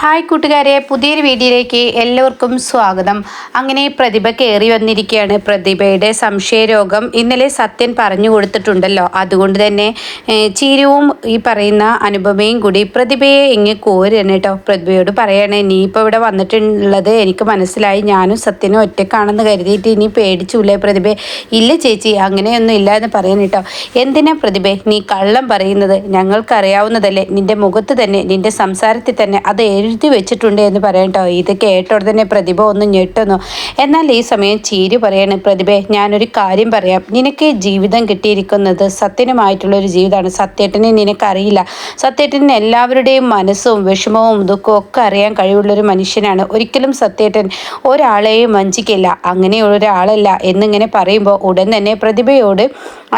Hi കൂട്ടുകാരെ പുതിയൊരു വീഡിയോയിലേക്ക് എല്ലാവർക്കും സ്വാഗതം. അങ്ങനെ പ്രതിഭ കയറി വന്നിരിക്കുകയാണ്. പ്രതിഭയുടെ സംശയരോഗം ഇന്നലെ സത്യൻ പറഞ്ഞു കൊടുത്തിട്ടുണ്ടല്ലോ. അതുകൊണ്ട് തന്നെ ചീരുവും ഈ പറയുന്ന അനുപമയും കൂടി പ്രതിഭയെ ഇങ്ങ് കോരുകയാണ് കേട്ടോ. പ്രതിഭയോട് പറയണേ നീ ഇപ്പോൾ ഇവിടെ വന്നിട്ടുള്ളത് എനിക്ക് മനസ്സിലായി. ഞാനും സത്യനും ഒറ്റക്കാണെന്ന് കരുതിയിട്ട് ഇനി പേടിച്ചൂലേ പ്രതിഭ? ഇല്ല ചേച്ചി അങ്ങനെയൊന്നും ഇല്ല എന്ന് പറയാൻ കേട്ടോ. എന്തിനാ പ്രതിഭ? നീ കള്ളം പറയുന്നത്. ഞങ്ങൾക്കറിയാവുന്നതല്ലേ. നിന്റെ മുഖത്ത് തന്നെ നിന്റെ സംസാരത്തിൽ തന്നെ അത് എഴുതി വെച്ചിട്ടുണ്ട് എന്ന് പറയട്ടോ. ഇത് കേട്ടോടെ തന്നെ പ്രതിഭ ഒന്ന് ഞെട്ടുന്നു. എന്നാൽ ഈ സമയം ചീര് പറയാണ് പ്രതിഭ ഞാനൊരു കാര്യം പറയാം. നിനക്ക് ജീവിതം കിട്ടിയിരിക്കുന്നത് സത്യനുമായിട്ടുള്ള ഒരു ജീവിതമാണ്. സത്യേട്ടനെ നിനക്കറിയില്ല. സത്യേട്ടന് എല്ലാവരുടെയും മനസ്സും വിഷമവും ദുഃഖവും ഒക്കെ അറിയാൻ കഴിവുള്ളൊരു മനുഷ്യനാണ്. ഒരിക്കലും സത്യേട്ടൻ ഒരാളെയും വഞ്ചിക്കില്ല. അങ്ങനെയുള്ള ഒരാളല്ല എന്നിങ്ങനെ പറയുമ്പോൾ ഉടൻ തന്നെ പ്രതിഭയോട്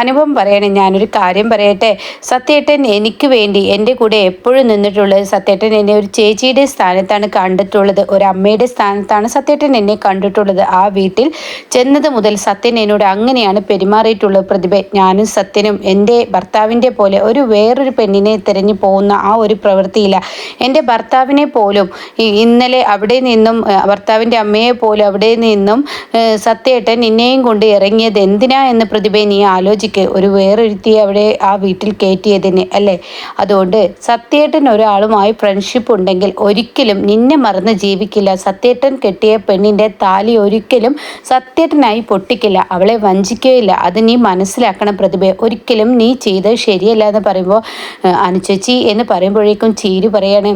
അനുഭവം പറയണേ ഞാനൊരു കാര്യം പറയട്ടെ. സത്യേട്ടൻ എനിക്ക് വേണ്ടി എന്റെ കൂടെ എപ്പോഴും നിന്നിട്ടുള്ളത് സത്യേട്ടൻ എന്നെ ഒരു ചേച്ചിയുടെ സ്ഥാനത്താണ് കണ്ടിട്ടുള്ളത്. ഒരു അമ്മയുടെ സ്ഥാനത്താണ് സത്യേട്ടൻ എന്നെ കണ്ടിട്ടുള്ളത്. ആ വീട്ടിൽ ചെന്നത് മുതൽ സത്യൻ എന്നോട് അങ്ങനെയാണ് പെരുമാറിയിട്ടുള്ളത് പ്രതിഭ. ഞാനും സത്യനും എന്റെ ഭർത്താവിന്റെ പോലെ ഒരു വേറൊരു പെണ്ണിനെ തിരഞ്ഞു പോകുന്ന ആ ഒരു പ്രവൃത്തിയില്ല. എന്റെ ഭർത്താവിനെ പോലും ഇന്നലെ അവിടെ നിന്നും ഭർത്താവിന്റെ അമ്മയെ പോലും അവിടെ നിന്നും സത്യേട്ടൻ നിന്നെയും കൊണ്ട് ഇറങ്ങിയത് എന്തിനാ എന്ന് പ്രതിഭ നീ ആലോചിക്ക് ഒരു വേറൊരുത്തി അവിടെ ആ വീട്ടിൽ കയറ്റിയതിന് അല്ലേ? അതുകൊണ്ട് സത്യേട്ടൻ ഒരാളുമായി ഫ്രണ്ട്ഷിപ്പ് ഉണ്ടെങ്കിൽ ഒരിക്കലും നിന്നെ മറന്ന് ജീവിക്കില്ല. സത്യേട്ടൻ കെട്ടിയ പെണ്ണിന്റെ താലി ഒരിക്കലും സത്യേട്ടനായി പൊട്ടിക്കില്ല. അവളെ വഞ്ചിക്കുകയില്ല. അത് നീ മനസ്സിലാക്കണം പ്രതിഭ. ഒരിക്കലും നീ ചെയ്തത് ശരിയല്ല എന്ന് പറയുമ്പോൾ അനുചേച്ചി എന്ന് പറയുമ്പോഴേക്കും ചീരു പറയാണ്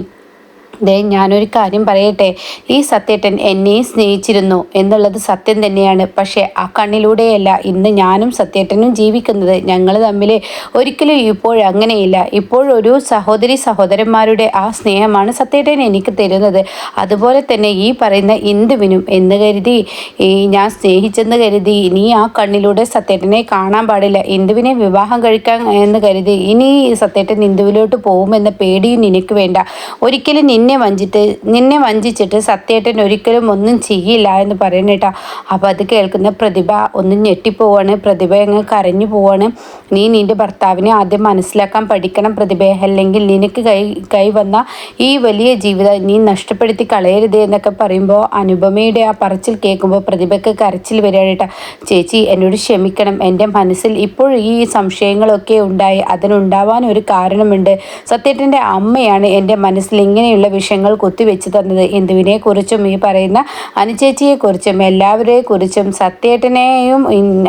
ദേ ഞാനൊരു കാര്യം പറയട്ടെ. ഈ സത്യേട്ടൻ എന്നെയും സ്നേഹിച്ചിരുന്നു എന്നുള്ളത് സത്യം തന്നെയാണ്. പക്ഷേ ആ കണ്ണിലൂടെയല്ല ഇന്ന് ഞാനും സത്യേട്ടനും ജീവിക്കുന്നത്. ഞങ്ങൾ തമ്മിൽ ഒരിക്കലും ഇപ്പോഴങ്ങനെയില്ല ഇപ്പോഴൊരു സഹോദരി സഹോദരന്മാരുടെ ആ സ്നേഹമാണ് സത്യേട്ടൻ എനിക്ക് തരുന്നത്. അതുപോലെ തന്നെ ഈ പറയുന്ന ഇന്ദുവിനും എന്ന് കരുതി ഈ ഞാൻ സ്നേഹിച്ചെന്ന് കരുതി ഇനി ആ കണ്ണിലൂടെ സത്യേട്ടനെ കാണാൻ പാടില്ല. ഇന്ദുവിനെ വിവാഹം കഴിക്കാൻ എന്ന് കരുതി ഇനി സത്യേട്ടൻ ഇന്ദുവിലോട്ട് പോകുമെന്ന പേടിയും നിനക്ക് വേണ്ട. ഒരിക്കലും നിന്നെ വഞ്ചിട്ട് നിന്നെ വഞ്ചിച്ചിട്ട് സത്യേട്ടൻ ഒരിക്കലും ഒന്നും ചെയ്യില്ല എന്ന് പറയുന്നേട്ടാ അപ്പോൾ അത് കേൾക്കുന്ന പ്രതിഭ ഒന്ന് ഞെട്ടിപ്പോവാണ്. പ്രതിഭ അങ്ങ് കരഞ്ഞു പോവാണ്. നീ നിന്റെ ഭർത്താവിനെ ആദ്യം മനസ്സിലാക്കാൻ പഠിക്കണം പ്രതിഭ. അല്ലെങ്കിൽ നിനക്ക് കൈ കൈ വന്ന ഈ വലിയ ജീവിതം നീ നഷ്ടപ്പെടുത്തി കളയരുത് എന്നൊക്കെ പറയുമ്പോൾ അനുപമയുടെ ആ പറച്ചിൽ കേൾക്കുമ്പോൾ പ്രതിഭയ്ക്ക് കരച്ചിൽ വരികയാണ് കേട്ടോ. ചേച്ചി എന്നോട് ക്ഷമിക്കണം. എന്റെ മനസ്സിൽ ഇപ്പോൾ ഈ സംശയങ്ങളൊക്കെ ഉണ്ടായി. അതിനുണ്ടാവാൻ ഒരു കാരണമുണ്ട്. സത്യേട്ടന്റെ അമ്മയാണ് എന്റെ മനസ്സിൽ ഇങ്ങനെയുള്ള വിഷയങ്ങൾ കുത്തിവെച്ച് തന്നത്. ഇന്ദുവിനെ കുറിച്ചും ഈ പറയുന്ന അനുചേച്ചിയെ കുറിച്ചും എല്ലാവരെ കുറിച്ചും സത്യേട്ടനെയും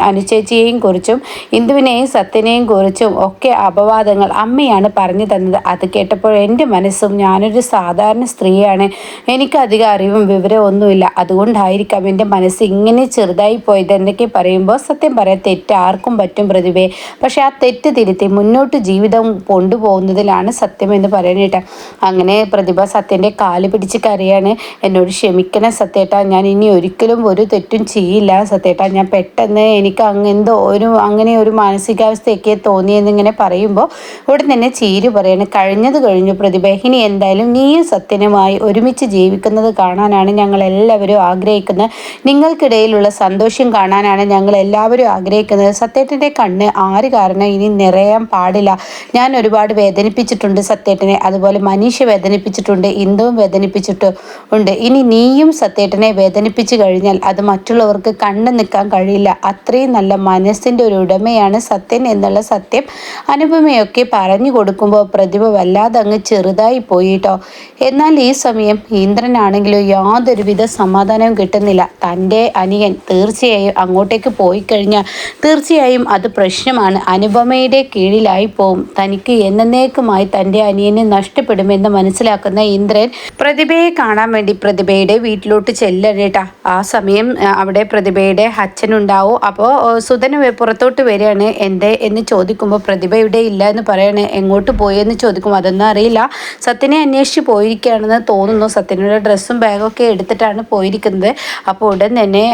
അനുചേച്ചിയെയും കുറിച്ചും ഇന്ദുവിനെയും സത്യനെയും കുറിച്ചും ഒക്കെ അപവാദങ്ങൾ അമ്മയാണ് പറഞ്ഞു തന്നത്. അത് കേട്ടപ്പോൾ എന്റെ മനസ്സും ഞാനൊരു സാധാരണ സ്ത്രീയാണ്. എനിക്ക് അധികം അറിവും വിവരവും ഒന്നുമില്ല. അതുകൊണ്ടായിരിക്കാം എന്റെ മനസ്സ് ഇങ്ങനെ ചെറുതായി പോയത് എന്നൊക്കെ പറയുമ്പോൾ സത്യം പറയാൻ തെറ്റ് ആർക്കും പറ്റും പ്രതിഭയെ പക്ഷെ ആ തെറ്റ് തിരുത്തി മുന്നോട്ട് ജീവിതം കൊണ്ടുപോകുന്നതിലാണ് സത്യം എന്ന് പറയാനായിട്ട് അങ്ങനെ പ്രതിഭ സത്യന്റെ കാൽ പിടിച്ച് കരയാണ്. എന്നോട് ക്ഷമിക്കണം സത്യേട്ടാ ഞാൻ ഇനി ഒരിക്കലും ഒരു തെറ്റും ചെയ്യില്ല സത്യേട്ടാ. ഞാൻ പെട്ടെന്ന് എനിക്ക് അങ്ങ് എന്തോ ഒരു അങ്ങനെ ഒരു മാനസികാവസ്ഥയൊക്കെ തോന്നിയെന്നിങ്ങനെ പറയുമ്പോൾ ഉടൻ തന്നെ ചീരു പറയാണ് കഴിഞ്ഞത് കഴിഞ്ഞു പ്രതിഭ ഇനി എന്തായാലും നീയും സത്യനുമായി ഒരുമിച്ച് ജീവിക്കുന്നത് കാണാനാണ് ഞങ്ങൾ എല്ലാവരും ആഗ്രഹിക്കുന്നത്. നിങ്ങൾക്കിടയിലുള്ള സന്തോഷം കാണാനാണ് ഞങ്ങൾ എല്ലാവരും ആഗ്രഹിക്കുന്നത്. സത്യേട്ടന്റെ കണ്ണ് ആര് കാരണം ഇനി നിറയാൻ പാടില്ല. ഞാൻ ഒരുപാട് വേദനിപ്പിച്ചിട്ടുണ്ട് സത്യേട്ടനെ അതുപോലെ മനീഷ വേദനിപ്പിച്ചിട്ടുണ്ട് ഇന്ദുവും വേദനിപ്പിച്ചിട്ട് ഉണ്ട്. ഇനി നീയും സത്യേട്ടനെ വേദനിപ്പിച്ചു കഴിഞ്ഞാൽ അത് മറ്റുള്ളവർക്ക് കണ്ടു നിൽക്കാൻ കഴിയില്ല. അത്രയും നല്ല മനസ്സിന്റെ ഒരു ഉടമയാണ് സത്യൻ എന്നുള്ള സത്യം അനുപമയൊക്കെ പറഞ്ഞു കൊടുക്കുമ്പോൾ പ്രതിഭ വല്ലാതെ അങ്ങ് ചെറുതായി പോയിട്ടോ എന്നാൽ ഈ സമയം ഇന്ദ്രനാണെങ്കിലും യാതൊരുവിധ സമാധാനവും കിട്ടുന്നില്ല. തന്റെ അനിയൻ തീർച്ചയായും അങ്ങോട്ടേക്ക് പോയി കഴിഞ്ഞാൽ തീർച്ചയായും അത് പ്രശ്നമാണ്. അനുപമയുടെ കീഴിലായി പോവും. തനിക്ക് എന്നേക്കുമായി തന്റെ അനിയനെ നഷ്ടപ്പെടുമെന്ന് മനസ്സിലാക്കുന്ന ഇന്ദ്രൻ പ്രതിഭയെ കാണാൻ വേണ്ടി പ്രതിഭയുടെ വീട്ടിലോട്ട് ചെല്ലണേട്ടാ ആ സമയം അവിടെ പ്രതിഭയുടെ അച്ഛനുണ്ടാവും. അപ്പോൾ സുധന് പുറത്തോട്ട് വരികയാണ്. എന്തേ എന്ന് ചോദിക്കുമ്പോൾ പ്രതിഭ ഇവിടെ ഇല്ല എന്ന് പറയണേ. എങ്ങോട്ട് പോയെന്ന് ചോദിക്കുമ്പോൾ അതൊന്നും അറിയില്ല. സത്യനെ അന്വേഷിച്ച് പോയിരിക്കുകയാണെന്ന് തോന്നുന്നു. സത്യനയുടെ ഡ്രസ്സും ബാഗൊക്കെ എടുത്തിട്ടാണ് പോയിരിക്കുന്നത്. അപ്പോൾ ഉടൻ തന്നെ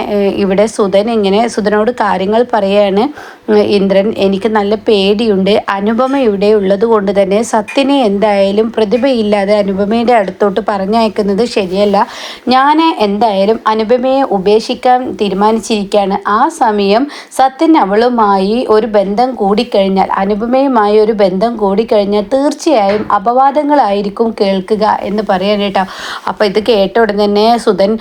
ഇവിടെ സുധൻ ഇങ്ങനെ സുധനോട് കാര്യങ്ങൾ പറയുകയാണ് ഇന്ദ്രൻ എനിക്ക് നല്ല പേടിയുണ്ട്. അനുപമ ഇവിടെ ഉള്ളത് കൊണ്ട് തന്നെ സത്യനെ എന്തായാലും പ്രതിഭയില്ലാതെ അനുപമയുടെ സത്യന്റെ അടുത്തോട്ട് പറഞ്ഞയക്കുന്നത് ശരിയല്ല. ഞാൻ എന്തായാലും അനുപമയെ ഉപേക്ഷിക്കാൻ തീരുമാനിച്ചിരിക്കുകയാണ് ആ സമയം സത്യൻ അവളുമായി ഒരു ബന്ധം കൂടിക്കഴിഞ്ഞാൽ അനുപമയുമായി ഒരു ബന്ധം കൂടിക്കഴിഞ്ഞാൽ തീർച്ചയായും അപവാദങ്ങളായിരിക്കും കേൾക്കുക എന്ന് പറയാൻ കേട്ടോ. അപ്പോൾ ഇത് കേട്ട ഉടനെ തന്നെ സുധൻ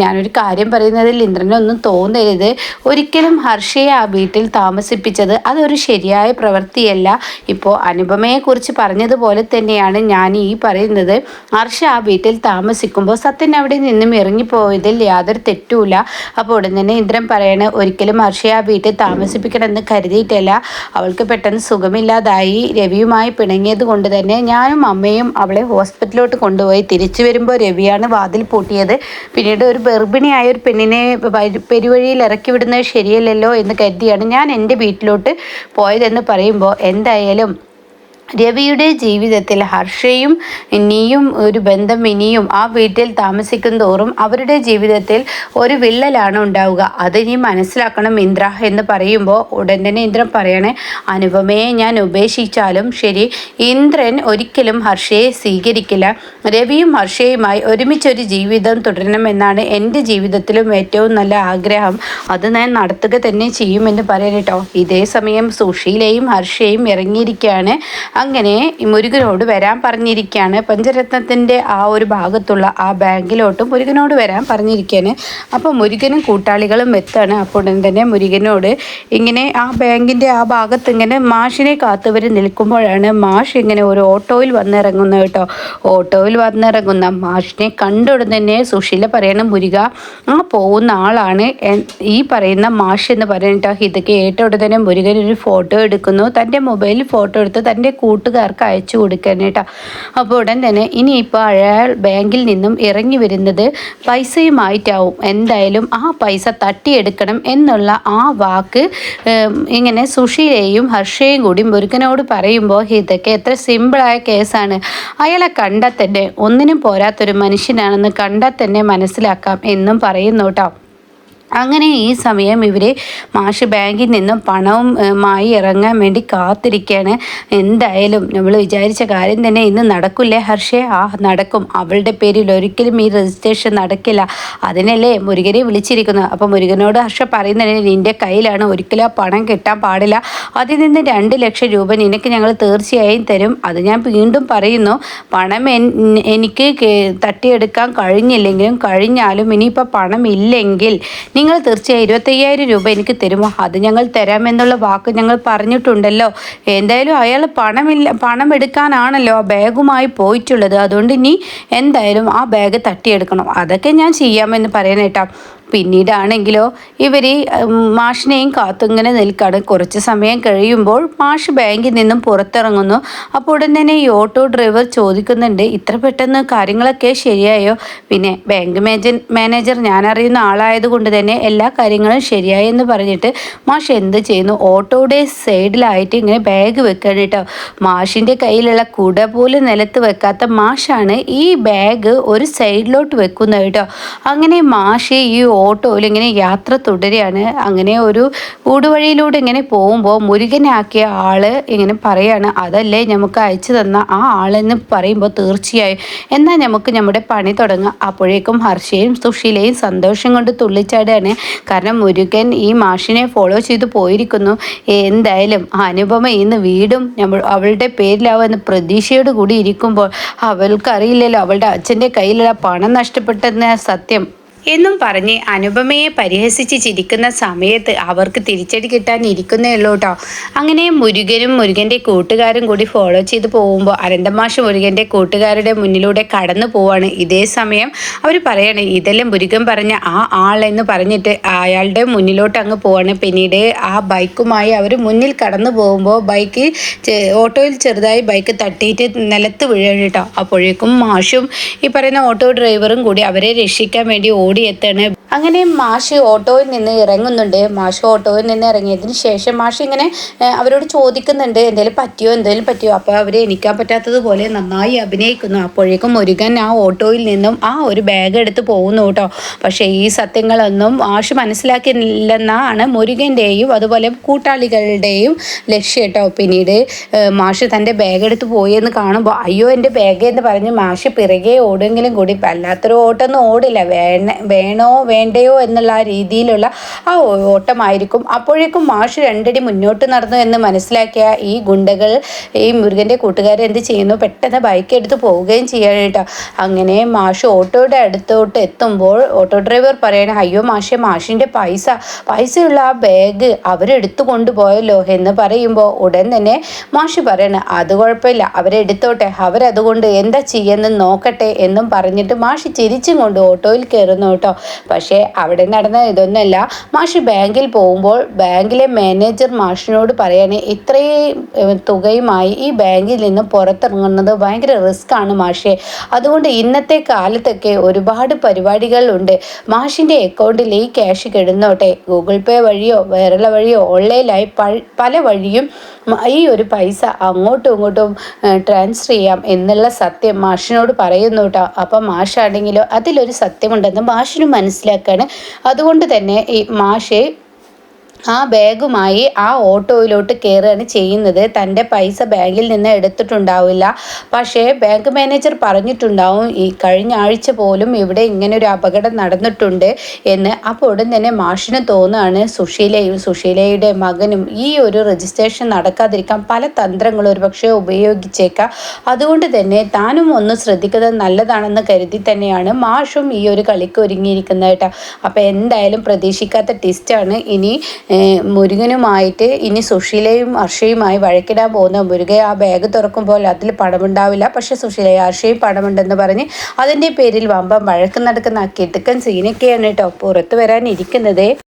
ഞാനൊരു കാര്യം പറയുന്നതിൽ ഇന്ദ്രനൊന്നും തോന്നരുത്. ഒരിക്കലും ഹർഷയെ ആ വീട്ടിൽ താമസിപ്പിച്ചത് അതൊരു ശരിയായ പ്രവൃത്തിയല്ല. ഇപ്പോൾ അനുപമയെക്കുറിച്ച് പറഞ്ഞതുപോലെ തന്നെയാണ് ഞാൻ ഈ പറയുന്നത്. ഹർഷ ആ വീട്ടിൽ താമസിക്കുമ്പോൾ സത്യൻ അവിടെ നിന്നും ഇറങ്ങിപ്പോയതിൽ യാതൊരു തെറ്റുമില്ല. അപ്പോൾ ഉടൻ തന്നെ ഇന്ദ്രൻ പറയണ ഒരിക്കലും ഹർഷയെ ആ വീട്ടിൽ താമസിപ്പിക്കണമെന്ന് കരുതിയിട്ടല്ല. അവൾക്ക് പെട്ടെന്ന് സുഖമില്ലാതായി. രവിയുമായി പിണങ്ങിയത് കൊണ്ട് തന്നെ ഞാനും അമ്മയും അവളെ ഹോസ്പിറ്റലിലോട്ട് കൊണ്ടുപോയി. തിരിച്ചു വരുമ്പോൾ രവിയാണ് വാതിൽ പൂട്ടിയത്. പിന്നീട് ഒരു ഗർഭിണിയായ ഒരു പെണ്ണിനെ പെരുവഴിയിൽ ഇറക്കി വിടുന്നത് ശരിയല്ലല്ലോ എന്ന് കരുതിയാണ് ഞാൻ എന്റെ വീട്ടിലോട്ട് പോയതെന്ന് പറയുമ്പോൾ എന്തായാലും രവിയുടെ ജീവിതത്തിൽ ഹർഷയും നീയും ഒരു ബന്ധം ഇനിയും ആ വീട്ടിൽ താമസിക്കും തോറും അവരുടെ ജീവിതത്തിൽ ഒരു വിള്ളലാണ് ഉണ്ടാവുക. അത് നീ മനസ്സിലാക്കണം ഇന്ദ്ര എന്ന് പറയുമ്പോൾ ഉടൻ തന്നെ ഇന്ദ്രൻ പറയണേ അനുപമയെ ഞാൻ ഉപേക്ഷിച്ചാലും ശരി ഇന്ദ്രൻ ഒരിക്കലും ഹർഷയെ സ്വീകരിക്കില്ല. രവിയും ഹർഷയുമായി ഒരുമിച്ചൊരു ജീവിതം തുടരണമെന്നാണ് എന്റെ ജീവിതത്തിലും ഏറ്റവും നല്ല ആഗ്രഹം. അത് ഞാൻ നടത്തുക തന്നെ ചെയ്യുമെന്ന് പറയാൻ കേട്ടോ ഇതേ സമയം സുഷീലയും ഹർഷയും ഇറങ്ങിയിരിക്കുകയാണ്. അങ്ങനെ മുരുകനോട് വരാൻ പറഞ്ഞിരിക്കുകയാണ് പഞ്ചരത്നത്തിന്റെ ആ ഒരു ഭാഗത്തുള്ള ആ ബാങ്കിലോട്ടും മുരുകനോട് വരാൻ പറഞ്ഞിരിക്കുകയാണ് അപ്പോൾ മുരുകനും കൂട്ടാളികളും എത്താണ്. അപ്പോൾ തന്നെ മുരുകനോട് ഇങ്ങനെ ആ ബാങ്കിന്റെ ആ ഭാഗത്ത് ഇങ്ങനെ മാഷിനെ കാത്തുവർ നിൽക്കുമ്പോഴാണ് മാഷ് ഇങ്ങനെ ഒരു ഓട്ടോയിൽ വന്നിറങ്ങുന്നത് കേട്ടോ. ഓട്ടോയിൽ വന്നിറങ്ങുന്ന മാഷിനെ കണ്ടുടൻ തന്നെ സുശീല പറയണം മുരുക ആ പോകുന്ന ആളാണ് ഈ പറയുന്ന മാഷ് എന്ന് പറയുന്നത് ഇത് ഏറ്റവും തന്നെ മുരുകൻ ഒരു ഫോട്ടോ എടുക്കുന്നു. തന്റെ മൊബൈലിൽ ഫോട്ടോ എടുത്ത് തന്റെ കൂട്ടുകാർക്ക് അയച്ചു കൊടുക്കാൻ കേട്ടോ. അപ്പോൾ ഉടൻ തന്നെ ഇനിയിപ്പോൾ അയാൾ ബാങ്കിൽ നിന്നും ഇറങ്ങി വരുന്നത് പൈസയുമായിട്ടാവും. എന്തായാലും ആ പൈസ തട്ടിയെടുക്കണം എന്നുള്ള ആ വാക്ക് ഇങ്ങനെ സുഷീലയും ഹർഷയും കൂടി മുരുകനോട് പറയുമ്പോൾ ഇതൊക്കെ എത്ര സിമ്പിളായ കേസാണ് അയാളെ കണ്ടാൽ തന്നെ ഒന്നിനും പോരാത്തൊരു മനുഷ്യനാണെന്ന് കണ്ടാൽ തന്നെ മനസ്സിലാക്കാം എന്നും പറയുന്നു കേട്ടോ. അങ്ങനെ ഈ സമയം ഇവർ മാഷ് ബാങ്കിൽ നിന്നും പണവുമായി ഇറങ്ങാൻ വേണ്ടി കാത്തിരിക്കുകയാണ് എന്തായാലും നമ്മൾ വിചാരിച്ച കാര്യം തന്നെ ഇന്ന് നടക്കില്ലേ ഹർഷേ? ആ നടക്കും. അവളുടെ പേരിൽ ഒരിക്കലും ഈ രജിസ്ട്രേഷൻ നടക്കില്ല. അതിനല്ലേ മുരുകനെ വിളിച്ചിരിക്കുന്നു. അപ്പോൾ മുരുകനോട് ഹർഷ പറയുന്നത് നിന്റെ കയ്യിലാണ്. ഒരിക്കലും പണം കിട്ടാൻ പാടില്ല. അതിൽ നിന്ന് രണ്ട് ലക്ഷം രൂപ നിനക്ക് ഞങ്ങൾ തീർച്ചയായും തരും. അത് ഞാൻ വീണ്ടും പറയുന്നു. പണം എനിക്ക് തട്ടിയെടുക്കാൻ കഴിഞ്ഞില്ലെങ്കിലും കഴിഞ്ഞാലും ഇനിയിപ്പോൾ പണം ഇല്ലെങ്കിൽ നിങ്ങൾ തീർച്ചയായും ഇരുപത്തയ്യായിരം രൂപ എനിക്ക് തരുമോ? അത് ഞങ്ങൾ തരാമെന്നുള്ള വാക്ക് ഞങ്ങൾ പറഞ്ഞിട്ടുണ്ടല്ലോ. എന്തായാലും അയാൾ പണമില്ല പണം എടുക്കാനാണല്ലോ ആ ബാഗുമായി പോയിട്ടുള്ളത്. അതുകൊണ്ട് ഇനി എന്തായാലും ആ ബാഗ് തട്ടിയെടുക്കണം. അതൊക്കെ ഞാൻ ചെയ്യാമെന്ന് പറയാനേട്ടാ പിന്നീടാണെങ്കിലോ ഇവർ മാഷിനെയും കാത്തുങ്ങനെ നിൽക്കാണ്. കുറച്ച് സമയം കഴിയുമ്പോൾ മാഷ് ബാങ്കിൽ നിന്നും പുറത്തിറങ്ങുന്നു. അപ്പോൾ ഉടൻ തന്നെ ഈ ഓട്ടോ ഡ്രൈവർ ചോദിക്കുന്നുണ്ട് ഇത്ര പെട്ടെന്ന് കാര്യങ്ങളൊക്കെ ശരിയായോ? പിന്നെ ബാങ്ക് മാനേജർ ഞാൻ അറിയുന്ന ആളായതുകൊണ്ട് തന്നെ എല്ലാ കാര്യങ്ങളും ശരിയായി എന്ന് പറഞ്ഞിട്ട് മാഷ് എന്ത് ചെയ്യുന്നു? ഓട്ടോയുടെ സൈഡിലായിട്ട് ഇങ്ങനെ ബാഗ് വെക്കണം കേട്ടോ. മാഷിന്റെ കയ്യിലുള്ള കുട പോലും നിലത്ത് വെക്കാത്ത മാഷാണ് ഈ ബാഗ് ഒരു സൈഡിലോട്ട് വെക്കുന്നത് കേട്ടോ. അങ്ങനെ മാഷ് ഈ ഓട്ടോയിൽ ഇങ്ങനെ യാത്ര തുടരുകയാണ്. അങ്ങനെ ഒരു ഊടുവഴിയിലൂടെ ഇങ്ങനെ പോകുമ്പോൾ മുരുകനാക്കിയ ആൾ ഇങ്ങനെ പറയാണ് അതല്ലേ നമുക്ക് അയച്ചു തന്ന ആ ആളെന്ന് പറയുമ്പോൾ തീർച്ചയായും. എന്നാൽ നമുക്ക് നമ്മുടെ പണി തുടങ്ങാം. അപ്പോഴേക്കും ഹർഷയും സുഷീലയും സന്തോഷം കൊണ്ട് തുള്ളിച്ചാടുകയാണ് കാരണം മുരുകൻ ഈ മാഷിനെ ഫോളോ ചെയ്ത് പോയിരിക്കുന്നു. എന്തായാലും അനുപമ ഇന്ന് വീടും നമ്മൾ അവളുടെ പേരിലാവുന്ന പ്രതീക്ഷയോട് കൂടി ഇരിക്കുമ്പോൾ അവൾക്കറിയില്ലല്ലോ അവളുടെ അച്ഛന്റെ കയ്യിലുള്ള പണം നഷ്ടപ്പെട്ടെന്ന സത്യം. എന്നും പറഞ്ഞ് അനുപമയെ പരിഹസിച്ച് ചിരിക്കുന്ന സമയത്ത് അവർക്ക് തിരിച്ചടി കിട്ടാൻ ഇരിക്കുന്നേ ഉള്ളൂ കേട്ടോ അങ്ങനെ മുരുകനും മുരുകന്റെ കൂട്ടുകാരും കൂടി ഫോളോ ചെയ്ത് പോകുമ്പോൾ അനന്തമാഷ് മുരുകന്റെ കൂട്ടുകാരുടെ മുന്നിലൂടെ കടന്നു പോവാണ്. ഇതേ സമയം അവർ പറയാണ് ഇതെല്ലാം മുരുകൻ പറഞ്ഞ ആ ആളെന്ന് പറഞ്ഞിട്ട് അയാളുടെ മുന്നിലോട്ട് അങ്ങ് പോവാണ്. പിന്നീട് ആ ബൈക്കുമായി അവർ മുന്നിൽ കടന്നു പോകുമ്പോൾ ബൈക്ക് ഓട്ടോയിൽ ചെറുതായി ബൈക്ക് തട്ടിയിട്ട് നിലത്ത് വീഴണം കേട്ടോ അപ്പോഴേക്കും മാഷും ഈ പറയുന്ന ഓട്ടോ ഡ്രൈവറും കൂടി അവരെ രക്ഷിക്കാൻ വേണ്ടി ഓടി ഓടിയെത്താണ് അങ്ങനെ മാഷ് ഓട്ടോയിൽ നിന്ന് ഇറങ്ങുന്നുണ്ട്. മാഷ് ഓട്ടോയിൽ നിന്ന് ഇറങ്ങിയതിന് ശേഷം മാഷ് ഇങ്ങനെ അവരോട് ചോദിക്കുന്നുണ്ട് എന്തെങ്കിലും പറ്റിയോ? എന്തെങ്കിലും പറ്റിയോ? അപ്പോൾ അവർ എനിക്കാൻ പറ്റാത്തതുപോലെ നന്നായി അഭിനയിക്കുന്നു. അപ്പോഴേക്കും മുരുകൻ ആ ഓട്ടോയിൽ നിന്നും ആ ഒരു ബാഗ് എടുത്ത് പോകുന്നു കേട്ടോ. പക്ഷേ ഈ സത്യങ്ങളൊന്നും മാഷ് മനസ്സിലാക്കിയില്ലെന്നാണ് മുരുകന്റെയും അതുപോലെ കൂട്ടാളികളുടെയും ലക്ഷ്യം കേട്ടോ. പിന്നീട് മാഷ് തന്റെ ബാഗ് എടുത്ത് പോയെന്ന് കാണുമ്പോൾ അയ്യോ എന്റെ ബാഗ് എന്ന് പറഞ്ഞ് മാഷ് പിറകെ ഓടുമെങ്കിലും കൂടി വല്ലാത്തൊരു ഓട്ടൊന്നും ഓടില്ല. വേണ വേണോ വേണ്ടയോ എന്നുള്ള ആ രീതിയിലുള്ള ആ ഓട്ടമായിരിക്കും. അപ്പോഴേക്കും മാഷ് രണ്ടടി മുന്നോട്ട് നടന്നു എന്ന് മനസ്സിലാക്കിയ ഈ ഗുണ്ടകൾ ഈ മുരുകന്റെ കൂട്ടുകാരെ എന്ത് ചെയ്യുന്നു? പെട്ടെന്ന് ബൈക്ക് എടുത്ത് പോവുകയും ചെയ്യാണ് കേട്ടോ. അങ്ങനെ മാഷ് ഓട്ടോയുടെ അടുത്തോട്ട് എത്തുമ്പോൾ ഓട്ടോ ഡ്രൈവർ പറയണ അയ്യോ മാഷെ മാഷിന്റെ പൈസ പൈസയുള്ള ആ ബാഗ് അവരെടുത്തു കൊണ്ടുപോയല്ലോ എന്ന് പറയുമ്പോൾ ഉടൻ തന്നെ മാഷ് പറയണ അത് കുഴപ്പമില്ല അവരെടുത്തോട്ടെ അവരതുകൊണ്ട് എന്താ ചെയ്യുന്നത് നോക്കട്ടെ എന്നും പറഞ്ഞിട്ട് മാഷ് ചിരിച്ചും കൊണ്ട് ഓട്ടോയിൽ കയറുന്നു കേട്ടോ. അവിടെ നടന്ന ഇതൊന്നുമല്ല മാഷ് ബാങ്കിൽ പോകുമ്പോൾ ബാങ്കിലെ മാനേജർ മാഷിനോട് പറയാണ് ഇത്രയും തുകയുമായി ഈ ബാങ്കിൽ നിന്ന് പുറത്തിറങ്ങുന്നത് ഭയങ്കര റിസ്ക് ആണ് മാഷെ. അതുകൊണ്ട് ഇന്നത്തെ കാലത്തൊക്കെ ഒരുപാട് പരിപാടികളുണ്ട് മാഷിന്റെ അക്കൗണ്ടിൽ ഈ ക്യാഷ് കിടന്നോട്ടെ. ഗൂഗിൾ പേ വഴിയോ വേറെ വഴിയോ ഓൺലൈനായി പല വഴിയും ഈ ഒരു പൈസ അങ്ങോട്ടും ഇങ്ങോട്ടും ട്രാൻസ്ഫർ ചെയ്യാം എന്നുള്ള സത്യം മാഷിനോട് പറയുന്നു കേട്ടോ. അപ്പം മാഷാണെങ്കിലോ അതിലൊരു സത്യമുണ്ടെന്ന് മാഷിന് മനസ്സിലാക്കാണ് അതുകൊണ്ട് തന്നെ ഈ മാഷ് ആ ബാഗുമായി ആ ഓട്ടോയിലോട്ട് കയറുകയാണ് ചെയ്യുന്നത്. തന്റെ പൈസ ബാങ്കിൽ നിന്ന് എടുത്തിട്ടുണ്ടാവില്ല. പക്ഷേ ബാങ്ക് മാനേജർ പറഞ്ഞിട്ടുണ്ടാവും ഈ കഴിഞ്ഞ ആഴ്ച പോലും ഇവിടെ ഇങ്ങനെ ഒരു അപകടം നടന്നിട്ടുണ്ട് എന്ന്. അപ്പോൾ ഉടൻ തന്നെ മാഷിന് തോന്നുകയാണ് സുശീലയും സുശീലയുടെ മകനും ഈ ഒരു രജിസ്ട്രേഷൻ നടക്കാതിരിക്കാൻ പല തന്ത്രങ്ങളും ഒരുപക്ഷെ ഉപയോഗിച്ചേക്കാം. അതുകൊണ്ട് തന്നെ താനും ഒന്ന് ശ്രദ്ധിക്കുന്നത് നല്ലതാണെന്ന് കരുതി തന്നെയാണ് മാഷും ഈ ഒരു കളിക്ക് ഒരുങ്ങിയിരിക്കുന്നത് അപ്പോൾ എന്തായാലും പ്രതീക്ഷിക്കാത്ത ടിസ്റ്റാണ് ഇനി മുരുകനുമായിട്ട് ഇനി സുശീലയും അർഷയുമായി വഴക്കിടാൻ പോകുന്ന മുരുകൻ ആ ബാഗ് തുറക്കുമ്പോൾ അതിൽ പണമുണ്ടാവില്ല. പക്ഷെ സുശീലയും അർഷയും പണമുണ്ടെന്ന് പറഞ്ഞ് അതിന്റെ പേരിൽ വമ്പം വഴക്ക് നടക്കുന്ന ആ കിടുക്കൻ സീനൊക്കെയാണ് കേട്ടോ പുറത്ത് വരാനിരിക്കുന്നത്.